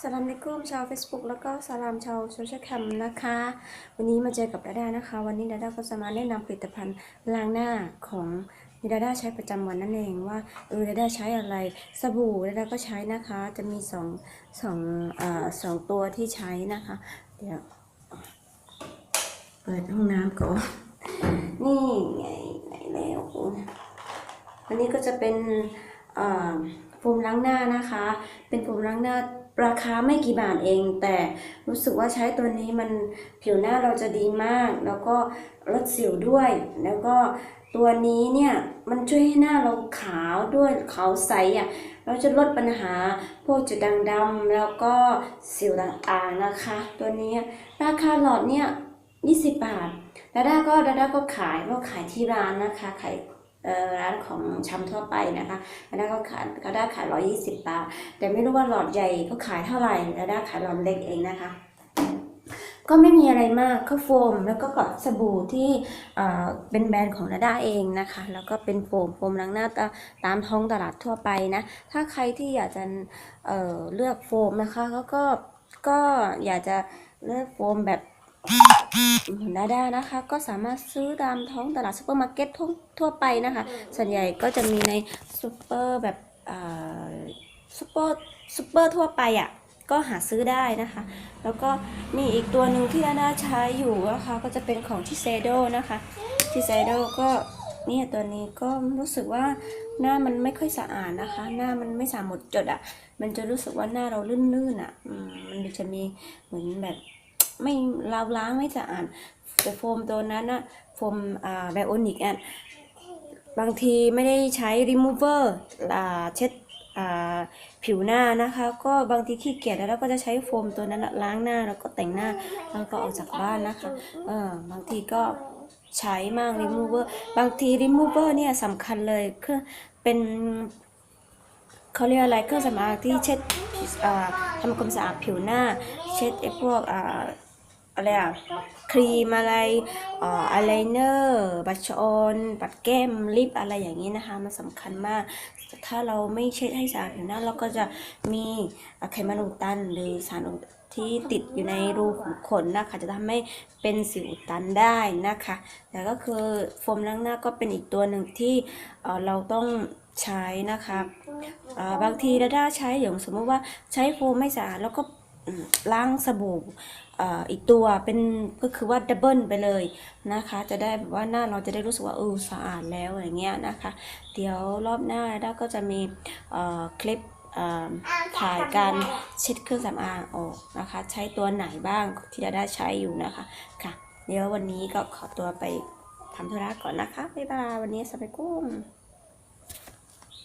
สลามในกลุ่มชาว Facebook แล้วก็สลามชาวโซเชียลแคมนะคะ วันนี้มาเจอกับดาด้านะคะ วันนี้ดาด้าก็จะมาแนะนำผลิตภัณฑ์ล้างหน้าของดาด้าใช้ประจำวันนั่นเองว่าเออดาด้าใช้อะไรสบู่ดาด้าก็ใช้นะคะ จะมีสองสองเอ่อสองตัวที่ใช้นะคะ เดี๋ยว เปิดห้องน้ำก่อนนี่ไงไหนแล้วอันนี้ก็จะเป็นเอ่อโฟมล้างหน้านะคะ เป็นโฟมล้างหน้า ราคาไม่กี่บาทเอง แต่รู้สึกว่าใช้ตัวนี้มันผิวหน้าเราจะดีมาก แล้วก็ลดสิวด้วย แล้วก็ตัวนี้เนี่ยมันช่วยให้หน้าเราขาวด้วยขาวใสอะเราจะลดปัญหาพวกจุดด่างดำแล้วก็สิวต่างๆนะคะ ตัวนี้ราคาหลอดเนี่ย20 บาทดาด้าก็ดาด้าก็ขายก็ขายที่ร้านนะคะขาย ร้านของชำทั่วไปนะคะดาด้าก็ขายดาด้ขาย120บาท แต่ไม่รู้ว่าหลอดใหญ่เขาขายเท่าไหร่ดาด้าขายหลอดเล็กเองนะคะ ก็ไม่มีอะไรมากก็โฟม แล้วก็กับสบู่ที่เป็นแบรนด์ของดาด้าเองนะคะ แล้วก็เป็นโฟมโฟมล้างหน้าตามท้องตลาดทั่วไปนะ ถ้าใครที่อยากจะเเลือกโฟมนะคะก็ก็ก็อยากจะเลือกโฟมแบบ ดาด้านะคะ ก็สามารถซื้อตามท้องตลาดซูเปอร์มาร์เก็ตทั่วทั่วไปนะคะ ส่วนใหญ่ก็จะมีในซูเปอร์แบบซูเปอร์ซูเปอร์ทั่วไปอะก็หาซื้อได้นะคะ แล้วก็มีอีกตัวหนึ่งที่ดาด้าใช้อยู่นะคะก็จะเป็นของทิเซโดนะคะทิเซโดก็เนี่ยตัวนี้ก็รู้สึกว่าหน้ามันไม่ค่อยสะอาดนะคะ หน้ามันไม่สะอาดหมดจดอะ มันจะรู้สึกว่าหน้าเราลื่นๆอะอืมมันจะมีเหมือนแบบ ไม่เราล้างไม่สะอาดแต่โฟมตัวนั้นอะโฟมอ่าไบโอนิกอะบางทีไม่ได้ใช้ remover อ่าเช็ดอ่าผิวหน้านะคะ ก็บางทีขี้เกียจแล้วเราก็จะใช้โฟมตัวนั้นล้างหน้าแล้วก็แต่งหน้าแล้วก็ออกจากบ้านนะคะเออบางทีก็ใช้มาก remover บางที remover เนี่ยสำคัญเลยคือเป็นเขาเรียกอะไรเครื่องสำอางที่เช็ดทำความสะอาดผิวหน้า เช็ดไอ้พวก อะไรอะครีมอะไรอ่าอายไลเนอร์บัชออนปัดแก้มลิปอะไรอย่างนี้นะคะ มันสำคัญมาก ถ้าเราไม่เช็ดให้สะอาดผิวหน้าเราก็จะมีไขมันอุดตันหรือสารที่ติดอยู่ในรูขุมขนนะคะ จะทำให้เป็นสิวอุดตันได้นะคะ แต่ก็คือโฟมล้างหน้าก็เป็นอีกตัวหนึ่งที่เเราต้องใช้นะคะาบางทีดาด้าใช้อย่างสมมติว่าใช้โฟมไม่สะอาดแล้วก็ ล้างสบู่อีกตัวเป็นก็คือว่าดับเบิลไปเลยนะคะ จะได้แบบว่าหน้าเราจะได้รู้สึกว่าเออสะอาดแล้วอย่างเงี้ยนะคะ เดี๋ยวรอบหน้าดาด้าก็จะมีคลิปถ่ายการเช็ดเครื่องสำอางออกนะคะ ใช้ตัวไหนบ้างที่ดาด้าใช้อยู่นะคะค่ะ เดี๋ยววันนี้ก็ขอตัวไปทำธุระก่อนนะคะบ๊ายบายวันนี้สวัสดีกุ้ม